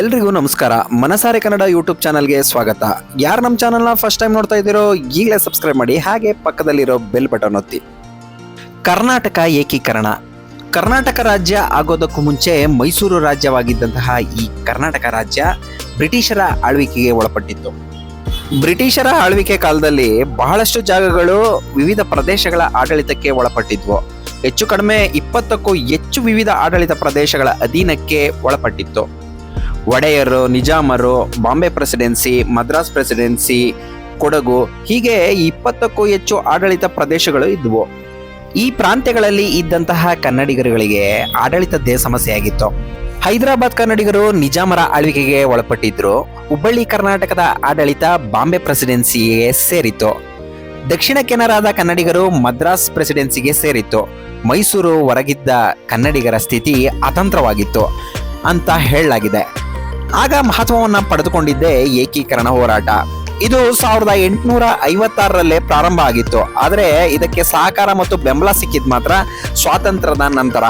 ಎಲ್ರಿಗೂ ನಮಸ್ಕಾರ. ಮನಸಾರೆ ಕನ್ನಡ ಯೂಟ್ಯೂಬ್ ಚಾನಲ್ಗೆ ಸ್ವಾಗತ. ಯಾರು ನಮ್ಮ ಚಾನಲ್ನ ಫಸ್ಟ್ ಟೈಮ್ ನೋಡ್ತಾ ಇದ್ದೀರೋ ಈಗಲೇ ಸಬ್ಸ್ಕ್ರೈಬ್ ಮಾಡಿ, ಹಾಗೆ ಪಕ್ಕದಲ್ಲಿರೋ ಬೆಲ್ ಬಟನ್ ಒತ್ತಿ. ಕರ್ನಾಟಕ ಏಕೀಕರಣ. ಕರ್ನಾಟಕ ರಾಜ್ಯ ಆಗೋದಕ್ಕೂ ಮುಂಚೆ ಮೈಸೂರು ರಾಜ್ಯವಾಗಿದ್ದಂತಹ ಈ ಕರ್ನಾಟಕ ರಾಜ್ಯ ಬ್ರಿಟಿಷರ ಆಳ್ವಿಕೆಗೆ ಒಳಪಟ್ಟಿತ್ತು. ಬ್ರಿಟಿಷರ ಆಳ್ವಿಕೆ ಕಾಲದಲ್ಲಿ ಬಹಳಷ್ಟು ಜಾಗಗಳು ವಿವಿಧ ಪ್ರದೇಶಗಳ ಆಡಳಿತಕ್ಕೆ ಒಳಪಟ್ಟಿದ್ವು. ಹೆಚ್ಚು ಕಡಿಮೆ ಇಪ್ಪತ್ತಕ್ಕೂ ಹೆಚ್ಚು ವಿವಿಧ ಆಡಳಿತ ಪ್ರದೇಶಗಳ ಅಧೀನಕ್ಕೆ ಒಳಪಟ್ಟಿತ್ತು. ಒಡೆಯರು, ನಿಜಾಮರು, ಬಾಂಬೆ ಪ್ರೆಸಿಡೆನ್ಸಿ, ಮದ್ರಾಸ್ ಪ್ರೆಸಿಡೆನ್ಸಿ, ಕೊಡಗು, ಹೀಗೆ ಇಪ್ಪತ್ತಕ್ಕೂ ಹೆಚ್ಚು ಆಡಳಿತ ಪ್ರದೇಶಗಳು ಇದ್ವು. ಈ ಪ್ರಾಂತ್ಯಗಳಲ್ಲಿ ಇದ್ದಂತಹ ಕನ್ನಡಿಗರುಗಳಿಗೆ ಆಡಳಿತದ್ದೇ ಸಮಸ್ಯೆಯಾಗಿತ್ತು. ಹೈದರಾಬಾದ್ ಕನ್ನಡಿಗರು ನಿಜಾಮರ ಆಳ್ವಿಕೆಗೆ ಒಳಪಟ್ಟಿದ್ರು. ಹುಬ್ಬಳ್ಳಿ, ಕರ್ನಾಟಕದ ಆಡಳಿತ ಬಾಂಬೆ ಪ್ರೆಸಿಡೆನ್ಸಿಗೆ ಸೇರಿತ್ತು. ದಕ್ಷಿಣ ಕೆನರಾದ ಕನ್ನಡಿಗರು ಮದ್ರಾಸ್ ಪ್ರೆಸಿಡೆನ್ಸಿಗೆ ಸೇರಿತ್ತು. ಮೈಸೂರು ಹೊರಗಿದ್ದ ಕನ್ನಡಿಗರ ಸ್ಥಿತಿ ಅತಂತ್ರವಾಗಿತ್ತು ಅಂತ ಹೇಳಲಾಗಿದೆ. ಆಗ ಮಹತ್ವವನ್ನ ಪಡೆದುಕೊಂಡಿದ್ದೇ ಏಕೀಕರಣ ಹೋರಾಟ. ಇದು ಸಾವಿರದ ಎಂಟುನೂರ ಐವತ್ತಾರರಲ್ಲೇ ಪ್ರಾರಂಭ ಆಗಿತ್ತು. ಆದರೆ ಇದಕ್ಕೆ ಸಹಕಾರ ಮತ್ತು ಬೆಂಬಲ ಸಿಕ್ಕಿದ್ ಮಾತ್ರ ಸ್ವಾತಂತ್ರ್ಯದ ನಂತರ.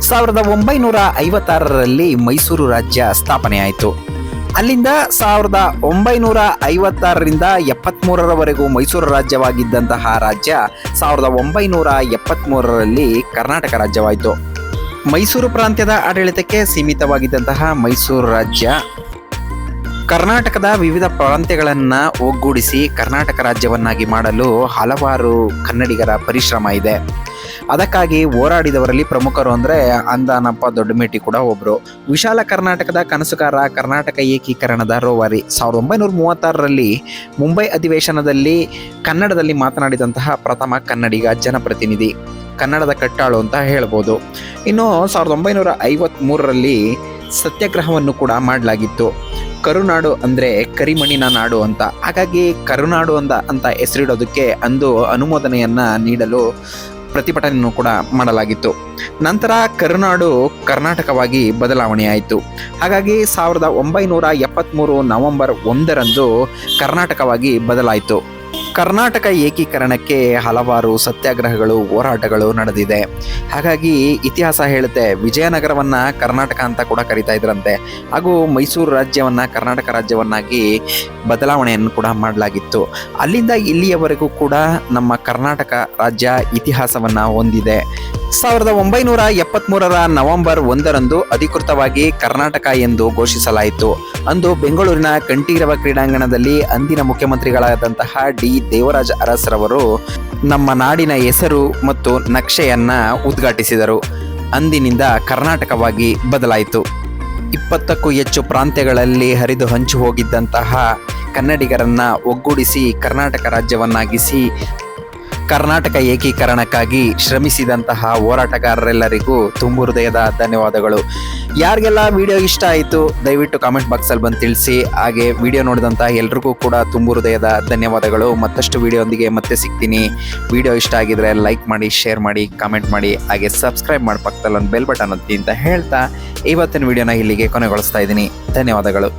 ಸಾವಿರದ ಒಂಬೈನೂರ ಐವತ್ತಾರರಲ್ಲಿ ಮೈಸೂರು ರಾಜ್ಯ ಸ್ಥಾಪನೆ ಆಯಿತು. ಅಲ್ಲಿಂದ ಸಾವಿರದ ಒಂಬೈನೂರ ಐವತ್ತಾರರಿಂದ ಎಪ್ಪತ್ಮೂರರವರೆಗೂ ಮೈಸೂರು ರಾಜ್ಯವಾಗಿದ್ದಂತಹ ರಾಜ್ಯ ಸಾವಿರದ ಒಂಬೈನೂರ ಎಪ್ಪತ್ಮೂರರಲ್ಲಿ ಕರ್ನಾಟಕ ರಾಜ್ಯವಾಯಿತು. ಮೈಸೂರು ಪ್ರಾಂತ್ಯದ ಆಡಳಿತಕ್ಕೆ ಸೀಮಿತವಾಗಿದ್ದಂತಹ ಮೈಸೂರು ರಾಜ್ಯ. ಕರ್ನಾಟಕದ ವಿವಿಧ ಪ್ರಾಂತ್ಯಗಳನ್ನು ಒಗ್ಗೂಡಿಸಿ ಕರ್ನಾಟಕ ರಾಜ್ಯವನ್ನಾಗಿ ಮಾಡಲು ಹಲವಾರು ಕನ್ನಡಿಗರ ಪರಿಶ್ರಮ ಇದೆ. ಅದಕ್ಕಾಗಿ ಹೋರಾಡಿದವರಲ್ಲಿ ಪ್ರಮುಖರು ಅಂದರೆ ಅಂದಾನಪ್ಪ ದೊಡ್ಡಮೇಟಿ ಕೂಡ ಒಬ್ಬರು ವಿಶಾಲ ಕರ್ನಾಟಕದ ಕನಸುಗಾರ ಕರ್ನಾಟಕ ಏಕೀಕರಣದ ರೋವಾರಿ. ಸಾವಿರದ ಒಂಬೈನೂರ ಮೂವತ್ತಾರರಲ್ಲಿ ಮುಂಬೈ ಅಧಿವೇಶನದಲ್ಲಿ ಕನ್ನಡದಲ್ಲಿ ಮಾತನಾಡಿದಂತಹ ಪ್ರಥಮ ಕನ್ನಡಿಗ ಜನಪ್ರತಿನಿಧಿ. ಕನ್ನಡದ ಕಟ್ಟಾಳು ಅಂತ ಹೇಳ್ಬೋದು. ಇನ್ನು ಸಾವಿರದ ಒಂಬೈನೂರ ಐವತ್ತ್ ಮೂರರಲ್ಲಿ ಸತ್ಯಾಗ್ರಹವನ್ನು ಕೂಡ ಮಾಡಲಾಗಿತ್ತು. ಕರುನಾಡು ಅಂದರೆ ಕರಿಮಣ್ಣಿನ ನಾಡು ಅಂತ. ಹಾಗಾಗಿ ಕರುನಾಡು ಅಂತ ಅಂತ ಹೆಸರಿಡೋದಕ್ಕೆ ಅಂದು ಅನುಮೋದನೆಯನ್ನು ನೀಡಲು ಪ್ರತಿಭಟನೆಯನ್ನು ಕೂಡ ಮಾಡಲಾಗಿತ್ತು. ನಂತರ ಕರುನಾಡು ಕರ್ನಾಟಕವಾಗಿ ಬದಲಾವಣೆಯಾಯಿತು ಹಾಗಾಗಿ ಸಾವಿರದ ಒಂಬೈನೂರ ಎಪ್ಪತ್ತ್ಮೂರು ನವೆಂಬರ್ ಒಂದರಂದು ಕರ್ನಾಟಕವಾಗಿ ಬದಲಾಯಿತು. ಕರ್ನಾಟಕ ಏಕೀಕರಣಕ್ಕೆ ಹಲವಾರು ಸತ್ಯಾಗ್ರಹಗಳು, ಹೋರಾಟಗಳು ನಡೆದಿದೆ. ಹಾಗಾಗಿ ಇತಿಹಾಸ ಹೇಳುತ್ತೆ, ವಿಜಯನಗರವನ್ನ ಕರ್ನಾಟಕ ಅಂತ ಕೂಡ ಕರಿತಾ ಇದ್ರಂತೆ. ಹಾಗೂ ಮೈಸೂರು ರಾಜ್ಯವನ್ನ, ಕರ್ನಾಟಕ ರಾಜ್ಯವನ್ನಾಗಿ ಬದಲಾವಣೆಯನ್ನು ಕೂಡ ಮಾಡಲಾಗಿತ್ತು. ಅಲ್ಲಿಂದ ಇಲ್ಲಿಯವರೆಗೂ ಕೂಡ ನಮ್ಮ ಕರ್ನಾಟಕ ರಾಜ್ಯ ಇತಿಹಾಸವನ್ನ ಹೊಂದಿದೆ. ಸಾವಿರದ ಒಂಬೈನೂರ ಎಪ್ಪತ್ಮೂರರ ನವೆಂಬರ್ ಒಂದರಂದು ಅಧಿಕೃತವಾಗಿ ಕರ್ನಾಟಕ ಎಂದು ಘೋಷಿಸಲಾಯಿತು. ಅಂದು ಬೆಂಗಳೂರಿನ ಕಂಠೀರವ ಕ್ರೀಡಾಂಗಣದಲ್ಲಿ ಅಂದಿನ ಮುಖ್ಯಮಂತ್ರಿಗಳಾದಂತಹ ಡಿ. ದೇವರಾಜ ಅರಸರವರು ನಮ್ಮ ನಾಡಿನ ಹೆಸರು ಮತ್ತು ನಕ್ಷೆಯನ್ನ ಉದ್ಘಾಟಿಸಿದರು. ಅಂದಿನಿಂದ ಕರ್ನಾಟಕವಾಗಿ ಬದಲಾಯಿತು. ಇಪ್ಪತ್ತಕ್ಕೂ ಹೆಚ್ಚು ಪ್ರಾಂತ್ಯಗಳಲ್ಲಿ ಹರಿದು ಹಂಚು ಹೋಗಿದ್ದಂತಹ ಕನ್ನಡಿಗರನ್ನ ಒಗ್ಗೂಡಿಸಿ ಕರ್ನಾಟಕ ರಾಜ್ಯವನ್ನಾಗಿಸಿ ಕರ್ನಾಟಕ ಏಕೀಕರಣಕ್ಕಾಗಿ ಶ್ರಮಿಸಿದಂತಹ ಹೋರಾಟಗಾರರೆಲ್ಲರಿಗೂ ತುಂಬು ಹೃದಯದ ಧನ್ಯವಾದಗಳು. ಯಾರಿಗೆಲ್ಲ ವಿಡಿಯೋ ಇಷ್ಟ ಆಯಿತು, ದಯವಿಟ್ಟು ಕಾಮೆಂಟ್ ಬಾಕ್ಸಲ್ಲಿ ಬಂದು ತಿಳಿಸಿ. ಹಾಗೆ ವಿಡಿಯೋ ನೋಡಿದಂತಹ ಎಲ್ರಿಗೂ ಕೂಡ ತುಂಬು ಹೃದಯದ ಧನ್ಯವಾದಗಳು. ಮತ್ತಷ್ಟು ವಿಡಿಯೋಂದಿಗೆ ಮತ್ತೆ ಸಿಗ್ತೀನಿ. ವಿಡಿಯೋ ಇಷ್ಟ ಆಗಿದ್ರೆ ಲೈಕ್ ಮಾಡಿ ಶೇರ್ ಮಾಡಿ ಕಾಮೆಂಟ್ ಮಾಡಿ. ಹಾಗೆ ಸಬ್ಸ್ಕ್ರೈಬ್ ಮಾಡಿ ಪಕ್ಕದಲ್ಲಿ ಒಂದು ಬೆಲ್ ಬಟನ್ ಅಂತ ಹೇಳ್ತಾ ಇವತ್ತಿನ ವಿಡಿಯೋನ ಇಲ್ಲಿಗೆ ಕೊನೆಗೊಳಿಸ್ತಾ ಇದ್ದೀನಿ. ಧನ್ಯವಾದಗಳು.